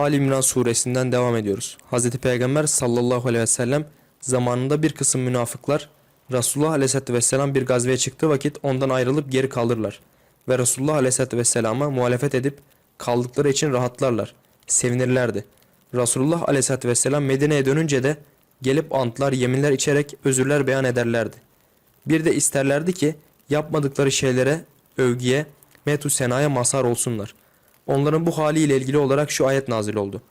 Ali İmran suresinden devam ediyoruz. Hz. Peygamber sallallahu aleyhi ve sellem zamanında bir kısım münafıklar Resulullah aleyhisselatü vesselam bir gazveye çıktığı vakit ondan ayrılıp geri kalırlar. Ve Resulullah aleyhisselatü vesselama muhalefet edip kaldıkları için rahatlarlar, sevinirlerdi. Resulullah aleyhisselatü vesselam Medine'ye dönünce de gelip antlar, yeminler içerek özürler beyan ederlerdi. Bir de isterlerdi ki yapmadıkları şeylere, övgüye, metu senaya mazhar olsunlar. Onların bu haliyle ilgili olarak şu ayet nazil oldu.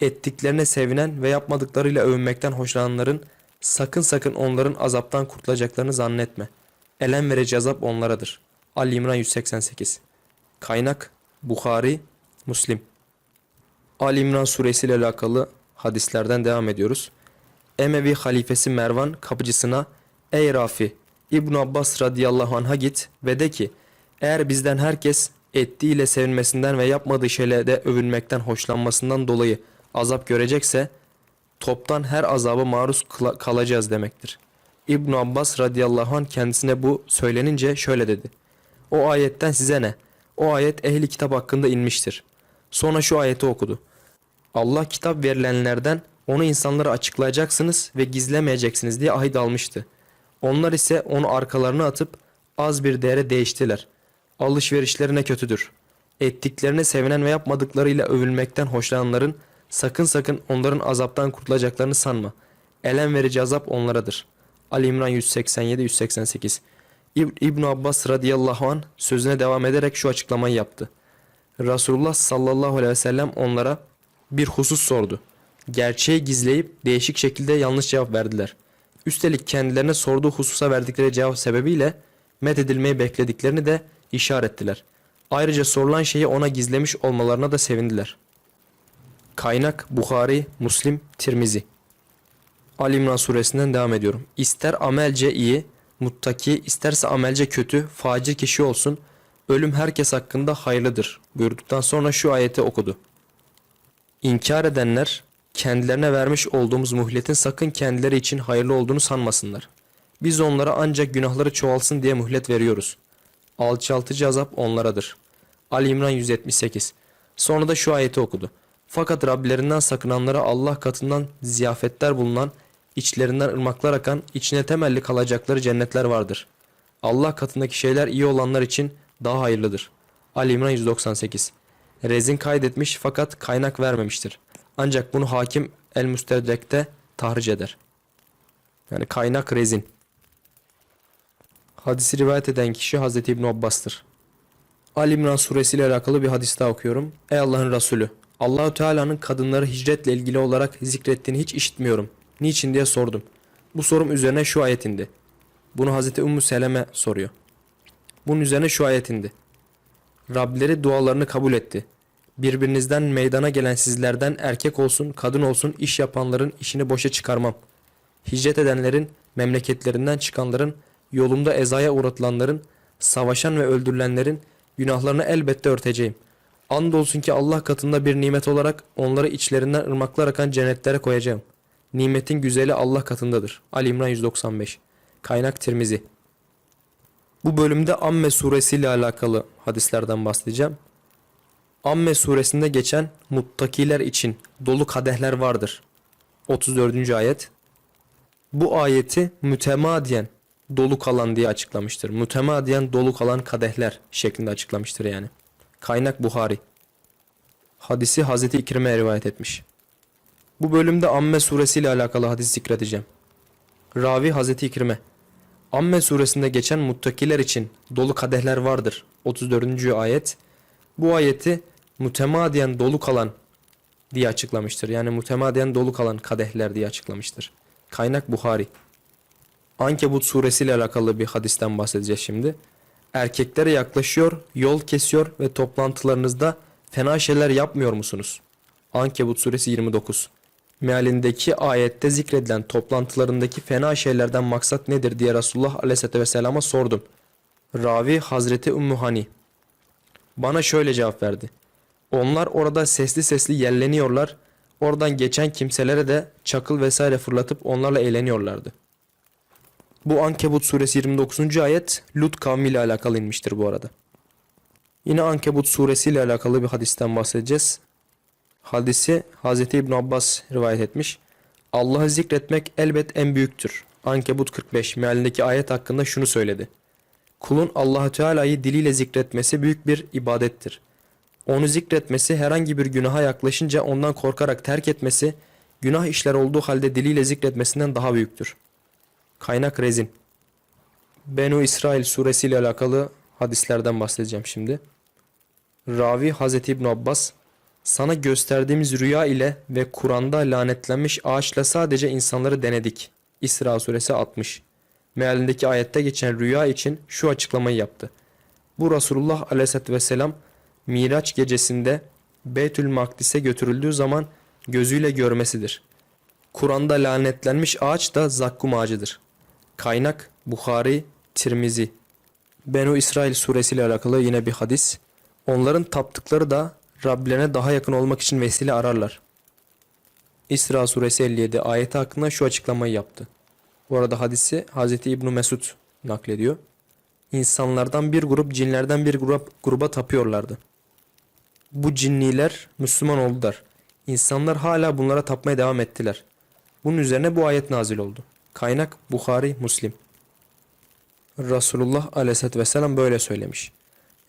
Ettiklerine sevinen ve yapmadıklarıyla övünmekten hoşlananların sakın sakın onların azaptan kurtulacaklarını zannetme. Elem verici azap onlaradır. Ali İmran 188 Kaynak Bukhari, Müslim Ali İmran suresi ile alakalı hadislerden devam ediyoruz. Emevi halifesi Mervan kapıcısına Ey Rafi İbn Abbas radıyallahu anh'a git ve de ki eğer bizden herkes ettiğiyle sevinmesinden ve yapmadığı şeyle de övünmekten hoşlanmasından dolayı azap görecekse toptan her azaba maruz kalacağız demektir. İbn Abbas radıyallahu anh kendisine bu söylenince şöyle dedi. O ayetten size ne? O ayet ehli kitap hakkında inmiştir. Sonra şu ayeti okudu. Allah kitap verilenlerden onu insanlara açıklayacaksınız ve gizlemeyeceksiniz diye ahit almıştı. Onlar ise onu arkalarına atıp az bir değere değiştiler. Alışverişlerine kötüdür. Ettiklerine sevinen ve yapmadıklarıyla övülmekten hoşlananların sakın sakın onların azaptan kurtulacaklarını sanma. Elem verici azap onlaradır. Ali İmran 187-188 İb- İbn Abbas radıyallahu an sözüne devam ederek şu açıklamayı yaptı. Resulullah sallallahu aleyhi ve sellem onlara bir husus sordu. Gerçeği gizleyip değişik şekilde yanlış cevap verdiler. Üstelik kendilerine sorduğu hususa verdikleri cevap sebebiyle met edilmeyi beklediklerini de işaret ettiler. Ayrıca sorulan şeyi ona gizlemiş olmalarına da sevindiler. Kaynak Bukhari, Muslim, Tirmizi. Ali İmran suresinden devam ediyorum. İster amelce iyi, muttaki, isterse amelce kötü, facir kişi olsun, ölüm herkes hakkında hayırlıdır buyurduktan sonra şu ayeti okudu. İnkar edenler kendilerine vermiş olduğumuz muhletin sakın kendileri için hayırlı olduğunu sanmasınlar. Biz onlara ancak günahları çoğalsın diye muhlet veriyoruz. Alçaltıcı azap onlaradır. Ali İmran 178 Sonra da şu ayeti okudu. Fakat Rablerinden sakınanlara Allah katından ziyafetler bulunan, içlerinden ırmaklar akan, içine temelli kalacakları cennetler vardır. Allah katındaki şeyler iyi olanlar için daha hayırlıdır. Ali İmran 198 Rezin kaydetmiş fakat kaynak vermemiştir. Ancak bunu hakim El Müstedrek'te tahric eder. Yani kaynak rezin. Hadisi rivayet eden kişi Hazreti İbn Abbas'tır. Ali İmran suresi ile alakalı bir hadis daha okuyorum. Ey Allah'ın Resulü! Allahü Teala'nın kadınları hicretle ilgili olarak zikrettiğini hiç işitmiyorum. Niçin diye sordum. Bu sorum üzerine şu ayet indi. Bunu Hazreti Ümmü Seleme soruyor. Bunun üzerine şu ayet indi. Rableri dualarını kabul etti. Birbirinizden meydana gelen sizlerden erkek olsun, kadın olsun iş yapanların işini boşa çıkarmam. Hicret edenlerin, memleketlerinden çıkanların, yolumda ezaya uğratılanların, savaşan ve öldürülenlerin günahlarını elbette örteceğim. Andolsun ki Allah katında bir nimet olarak onları içlerinden ırmaklar akan cennetlere koyacağım. Nimetin güzeli Allah katındadır. Ali İmran 195 Kaynak Tirmizi Bu bölümde Amme suresi ile alakalı hadislerden bahsedeceğim. Amme suresinde geçen muttakiler için dolu kadehler vardır. 34. ayet. Bu ayeti mütemadiyen dolu kalan diye açıklamıştır. Mütemadiyen dolu kalan kadehler şeklinde açıklamıştır yani. Kaynak Buhari. Hadisi Hazreti İkrim'e rivayet etmiş. Bu bölümde Amme suresi ile alakalı hadis zikredeceğim. Ravi Hazreti İkrime. Amme suresinde geçen muttakiler için dolu kadehler vardır. 34. ayet. Bu ayeti mütemadiyen dolu kalan diye açıklamıştır. Yani mütemadiyen dolu kalan kadehler diye açıklamıştır. Kaynak Buhari. Ankebut suresi ile alakalı bir hadisten bahsedeceğiz şimdi. Erkeklere yaklaşıyor, yol kesiyor ve toplantılarınızda fena şeyler yapmıyor musunuz? Ankebut suresi 29. Mealindeki ayette zikredilen toplantılarındaki fena şeylerden maksat nedir diye Resulullah aleyhisselatü vesselama sordum. Ravi Hazreti Ümmü Hani. Bana şöyle cevap verdi. Onlar orada sesli sesli yelleniyorlar. Oradan geçen kimselere de çakıl vesaire fırlatıp onlarla eğleniyorlardı. Bu Ankebut suresi 29. ayet Lut kavmiyle alakalı inmiştir bu arada. Yine Ankebut suresi ile alakalı bir hadisten bahsedeceğiz. Hadisi Hazreti İbn Abbas rivayet etmiş. Allah'ı zikretmek elbet en büyüktür. Ankebut 45 mealindeki ayet hakkında şunu söyledi. Kulun Allahü Teala'yı diliyle zikretmesi büyük bir ibadettir. Onu zikretmesi herhangi bir günaha yaklaşınca ondan korkarak terk etmesi, günah işler olduğu halde diliyle zikretmesinden daha büyüktür. Kaynak Rezin Benu İsrail suresiyle alakalı hadislerden bahsedeceğim şimdi. Ravi Hazreti İbn Abbas sana gösterdiğimiz rüya ile ve Kur'an'da lanetlenmiş ağaçla sadece insanları denedik. İsra suresi 60. Mealindeki ayette geçen rüya için şu açıklamayı yaptı. Bu Resulullah aleyhissalatü vesselam Miraç gecesinde Beytül Makdis'e götürüldüğü zaman gözüyle görmesidir. Kur'an'da lanetlenmiş ağaç da zakkum ağacıdır. Kaynak Bukhari, Tirmizi. Benu İsrail suresiyle alakalı yine bir hadis. Onların taptıkları da Rablerine daha yakın olmak için vesile ararlar. İsra suresi 57 ayeti hakkında şu açıklamayı yaptı. Bu arada hadisi Hazreti İbn Mesud naklediyor. İnsanlardan bir grup cinlerden bir grup, gruba tapıyorlardı. Bu cinniler Müslüman oldular. İnsanlar hala bunlara tapmaya devam ettiler. Bunun üzerine bu ayet nazil oldu. Kaynak Bukhari, Muslim. Resulullah aleyhissalatü vesselam böyle söylemiş.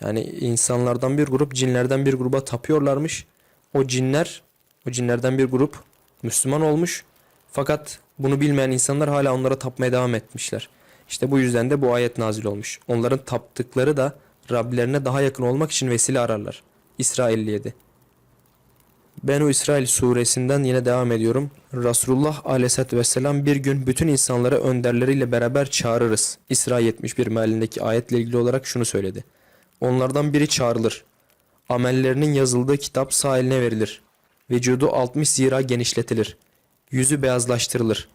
Yani insanlardan bir grup cinlerden bir gruba tapıyorlarmış. O cinler, o cinlerden bir grup Müslüman olmuş. Fakat bunu bilmeyen insanlar hala onlara tapmaya devam etmişler. İşte bu yüzden de bu ayet nazil olmuş. Onların taptıkları da Rablerine daha yakın olmak için vesile ararlar. İsra 57. Benu İsrail suresinden yine devam ediyorum. Resulullah aleyhissalatü vesselam bir gün bütün insanları önderleriyle beraber çağırırız. İsra 71 mealindeki ayetle ilgili olarak şunu söyledi. Onlardan biri çağrılır. Amellerinin yazıldığı kitap sağ eline verilir. Vücudu 60 zira genişletilir. Yüzü beyazlaştırılır.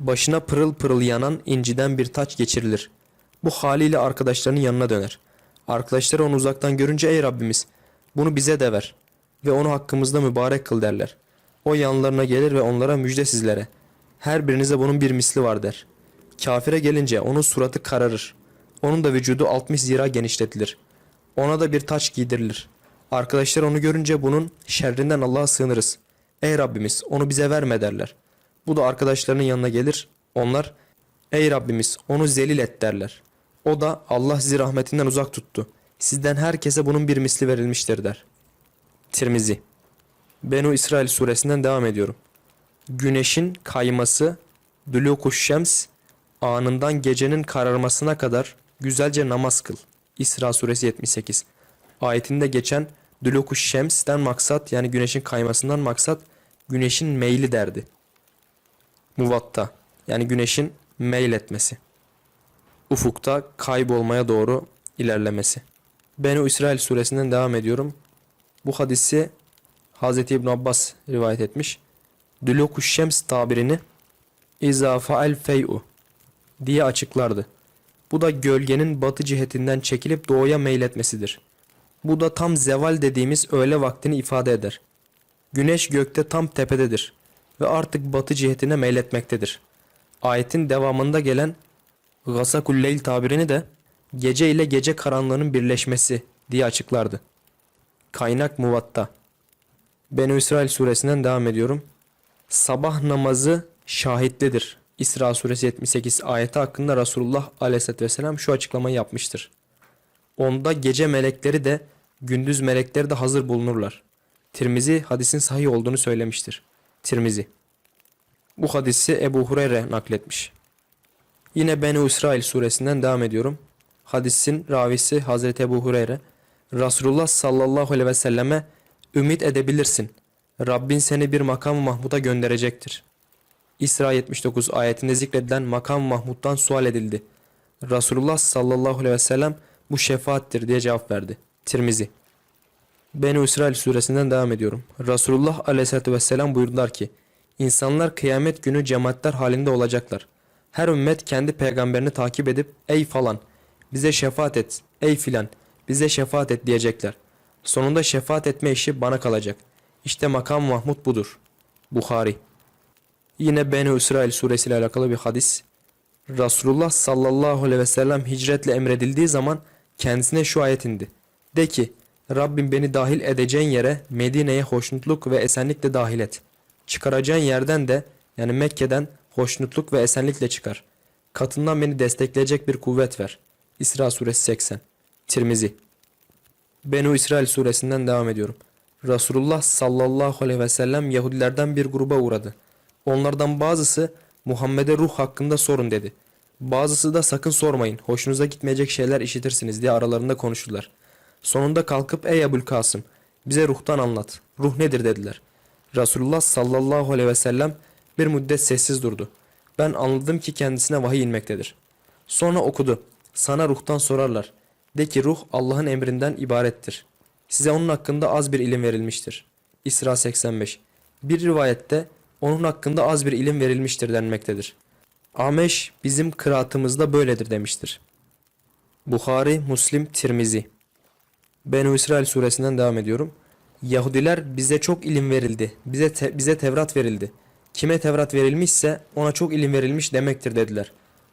Başına pırıl pırıl yanan inciden bir taç geçirilir. Bu haliyle arkadaşlarının yanına döner. Arkadaşları onu uzaktan görünce ey Rabbimiz bunu bize de ver ve onu hakkımızda mübarek kıl derler. O yanlarına gelir ve onlara müjde sizlere. Her birinize bunun bir misli var der. Kafire gelince onun suratı kararır. Onun da vücudu 60 zira genişletilir. Ona da bir taç giydirilir. Arkadaşlar onu görünce bunun şerrinden Allah'a sığınırız. Ey Rabbimiz onu bize verme derler. Bu da arkadaşlarının yanına gelir. Onlar ey Rabbimiz onu zelil et derler. O da Allah sizi rahmetinden uzak tuttu. Sizden herkese bunun bir misli verilmiştir der. Tirmizi Benu İsrail suresinden devam ediyorum. Güneşin kayması Dulukuş Şems anından gecenin kararmasına kadar güzelce namaz kıl. İsra suresi 78. Ayetinde geçen Dulukuş Şems'ten maksat yani güneşin kaymasından maksat güneşin meyli derdi. Muvatta yani güneşin meyl etmesi. Ufukta kaybolmaya doğru ilerlemesi. Benu İsrail suresinden devam ediyorum. Bu hadisi Hz. İbn Abbas rivayet etmiş. Dulukuş Şems tabirini İza faal fey'u diye açıklardı. Bu da gölgenin batı cihetinden çekilip doğuya meyletmesidir. Bu da tam zeval dediğimiz öğle vaktini ifade eder. Güneş gökte tam tepededir ve artık batı cihetine meyletmektedir. Ayetin devamında gelen Gasakul Leyl tabirini de gece ile gece karanlığının birleşmesi diye açıklardı. Kaynak Muvatta Benu İsrail suresinden devam ediyorum. Sabah namazı şahitlidir. İsra suresi 78 ayeti hakkında Resulullah aleyhissalatü vesselam şu açıklamayı yapmıştır. Onda gece melekleri de gündüz melekleri de hazır bulunurlar. Tirmizi hadisin sahih olduğunu söylemiştir. Tirmizi. Bu hadisi Ebu Hureyre nakletmiş. Yine Benu İsrail suresinden devam ediyorum. Hadisin ravisi Hazreti Ebu Hureyre. Resulullah sallallahu aleyhi ve selleme ümit edebilirsin. Rabbin seni bir makam Mahmud'a gönderecektir. İsra 79 ayetinde zikredilen makam Mahmud'dan sual edildi. Resulullah sallallahu aleyhi ve sellem bu şefaattir diye cevap verdi. Tirmizi. Benu İsrail suresinden devam ediyorum. Resulullah aleyhissalatü vesselam buyurdular ki İnsanlar kıyamet günü cemaatler halinde olacaklar. Her ümmet kendi peygamberini takip edip ey falan bize şefaat et ey filan bize şefaat et diyecekler. Sonunda şefaat etme işi bana kalacak. İşte makam Mahmud budur. Bukhari. Yine Beni İsrail suresiyle alakalı bir hadis. Resulullah sallallahu aleyhi ve sellem hicretle emredildiği zaman kendisine şu ayet indi. De ki Rabbim beni dahil edeceğin yere Medine'ye hoşnutluk ve esenlikle dahil et. Çıkaracağın yerden de yani Mekke'den hoşnutluk ve esenlikle çıkar. Katından beni destekleyecek bir kuvvet ver. İsra suresi 80. Tirmizi. Benu İsrail suresinden devam ediyorum. Resulullah sallallahu aleyhi ve sellem Yahudilerden bir gruba uğradı. Onlardan bazısı Muhammed'e ruh hakkında sorun dedi. Bazısı da sakın sormayın, hoşunuza gitmeyecek şeyler işitirsiniz diye aralarında konuştular. Sonunda kalkıp ey Ebul Kasım bize ruhtan anlat. Ruh nedir dediler. Resulullah sallallahu aleyhi ve sellem bir müddet sessiz durdu. Ben anladım ki kendisine vahiy inmektedir. Sonra okudu. Sana ruhtan sorarlar. De ki ruh Allah'ın emrinden ibarettir. Size onun hakkında az bir ilim verilmiştir. İsra 85. Bir rivayette onun hakkında az bir ilim verilmiştir denmektedir. Ameş bizim kıraatımızda böyledir demiştir. Bukhari, Muslim, Tirmizi. Benu İsrail suresinden devam ediyorum. Yahudiler bize çok ilim verildi. Bize te- bize Tevrat verildi. Kime Tevrat verilmişse ona çok ilim verilmiş demektir dediler.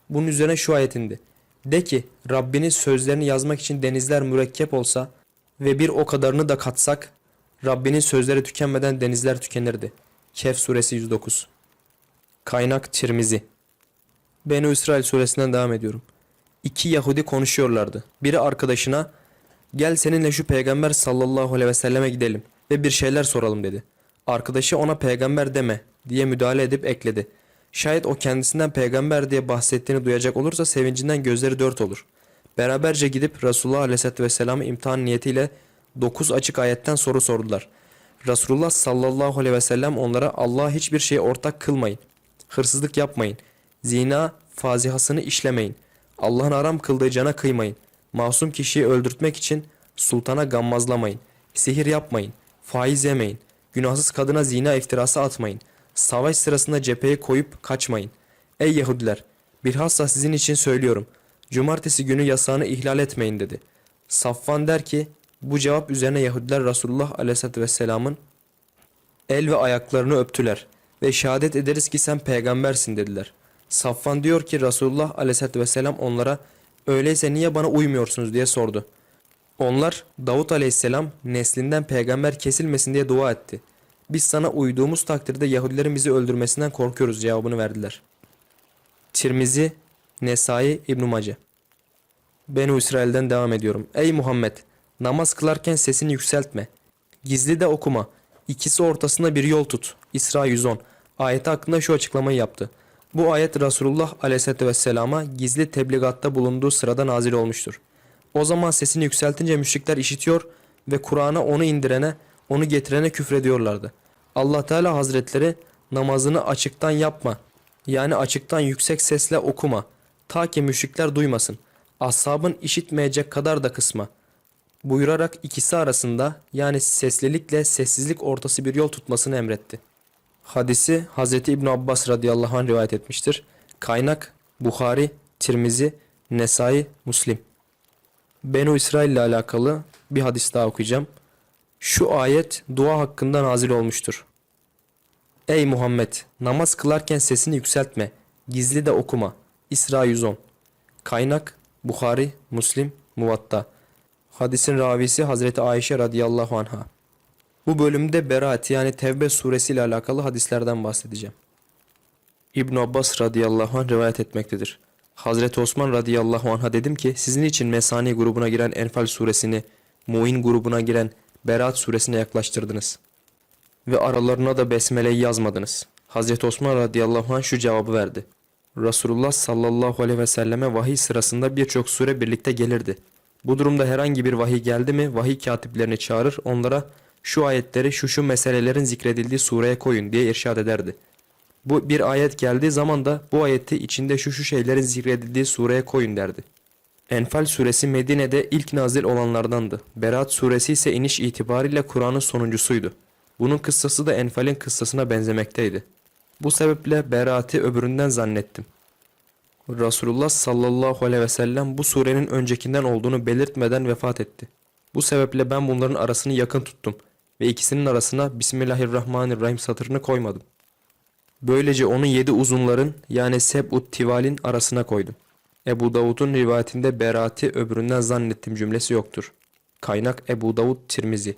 Bunun üzerine şu ayet indi. De ki Rabbinin sözlerini yazmak için denizler mürekkep olsa ve bir o kadarını da katsak Rabbinin sözleri tükenmeden denizler tükenirdi. Kehf suresi 109. Kaynak Tirmizi. Benu İsrail suresinden devam ediyorum. İki Yahudi konuşuyorlardı. Biri arkadaşına gel seninle şu peygamber sallallahu aleyhi ve selleme gidelim ve bir şeyler soralım dedi. Arkadaşı ona peygamber deme diye müdahale edip ekledi. Şayet o kendisinden peygamber diye bahsettiğini duyacak olursa sevincinden gözleri dört olur. Beraberce gidip Resulullah aleyhisselatü vesselam'ı imtihan niyetiyle 9 açık ayetten soru sordular. Resulullah sallallahu aleyhi ve sellem onlara Allah'a hiçbir şeye ortak kılmayın. Hırsızlık yapmayın. Zina fazihasını işlemeyin. Allah'ın haram kıldığı cana kıymayın. Masum kişiyi öldürtmek için sultana gammazlamayın. Sihir yapmayın. Faiz yemeyin. Günahsız kadına zina iftirası atmayın. Savaş sırasında cepheye koyup kaçmayın. Ey Yahudiler! Bilhassa sizin için söylüyorum. Cumartesi günü yasağını ihlal etmeyin dedi. Safvan der ki bu cevap üzerine Yahudiler Resulullah Aleyhisselatü Vesselam'ın el ve ayaklarını öptüler ve şehadet ederiz ki sen peygambersin dediler. Safvan diyor ki Resulullah Aleyhisselatü Vesselam onlara öyleyse niye bana uymuyorsunuz diye sordu. Onlar Davut Aleyhisselam neslinden peygamber kesilmesin diye dua etti. Biz sana uyduğumuz takdirde Yahudilerin bizi öldürmesinden korkuyoruz cevabını verdiler. Tirmizi, Nesai, İbn Mace. Benu İsrail'den devam ediyorum. Ey Muhammed! Namaz kılarken sesini yükseltme. Gizli de okuma. İkisi ortasında bir yol tut. İsra 110. Ayeti hakkında şu açıklamayı yaptı. Bu ayet Resulullah Aleyhisselatü Vesselam'a gizli tebligatta bulunduğu sırada nazil olmuştur. O zaman sesini yükseltince müşrikler işitiyor ve Kur'an'a onu indirene, onu getirene küfrediyorlardı. Allah Teala Hazretleri namazını açıktan yapma. Yani açıktan yüksek sesle okuma. Ta ki müşrikler duymasın. Ashabın işitmeyecek kadar da kısma. Buyurarak ikisi arasında yani seslilikle sessizlik ortası bir yol tutmasını emretti. Hadisi Hazreti İbn Abbas radıyallahu anh rivayet etmiştir. Kaynak Bukhari, Tirmizi, Nesai, Muslim. Benu İsrail ile alakalı bir hadis daha okuyacağım. Şu ayet dua hakkında nazil olmuştur. Ey Muhammed! Namaz kılarken sesini yükseltme. Gizli de okuma. İsra 110. Kaynak Bukhari, Muslim, Muvatta. Hadisin ravisi Hazreti Ayşe radıyallahu anha. Bu bölümde Berat yani Tevbe suresi ile alakalı hadislerden bahsedeceğim. İbn Abbas radıyallahu anh rivayet etmektedir. Hazreti Osman radıyallahu anh'a dedim ki sizin için Mesani grubuna giren Enfal suresini, Muin grubuna giren Berat suresine yaklaştırdınız. Ve aralarına da Besmele'yi yazmadınız. Hazreti Osman radıyallahu anh şu cevabı verdi. Resulullah sallallahu aleyhi ve selleme vahiy sırasında birçok sure birlikte gelirdi. Bu durumda herhangi bir vahiy geldi mi vahiy katiplerini çağırır onlara şu ayetleri şu şu meselelerin zikredildiği sureye koyun diye irşad ederdi. Bu bir ayet geldiği zaman da bu ayeti içinde şu şu şeylerin zikredildiği sureye koyun derdi. Enfal suresi Medine'de ilk nazil olanlardandı. Berat suresi ise iniş itibariyle Kur'an'ın sonuncusuydu. Bunun kıssası da Enfal'in kıssasına benzemekteydi. Bu sebeple Berat'i öbüründen zannettim. Resulullah sallallahu aleyhi ve sellem bu surenin öncekinden olduğunu belirtmeden vefat etti. Bu sebeple ben bunların arasını yakın tuttum ve ikisinin arasına Bismillahirrahmanirrahim satırını koymadım. Böylece onu yedi uzunların yani Seb'ut Tival'in arasına koydum. Ebu Davud'un rivayetinde Berat'i öbüründen zannettim cümlesi yoktur. Kaynak Ebu Davud Tirmizi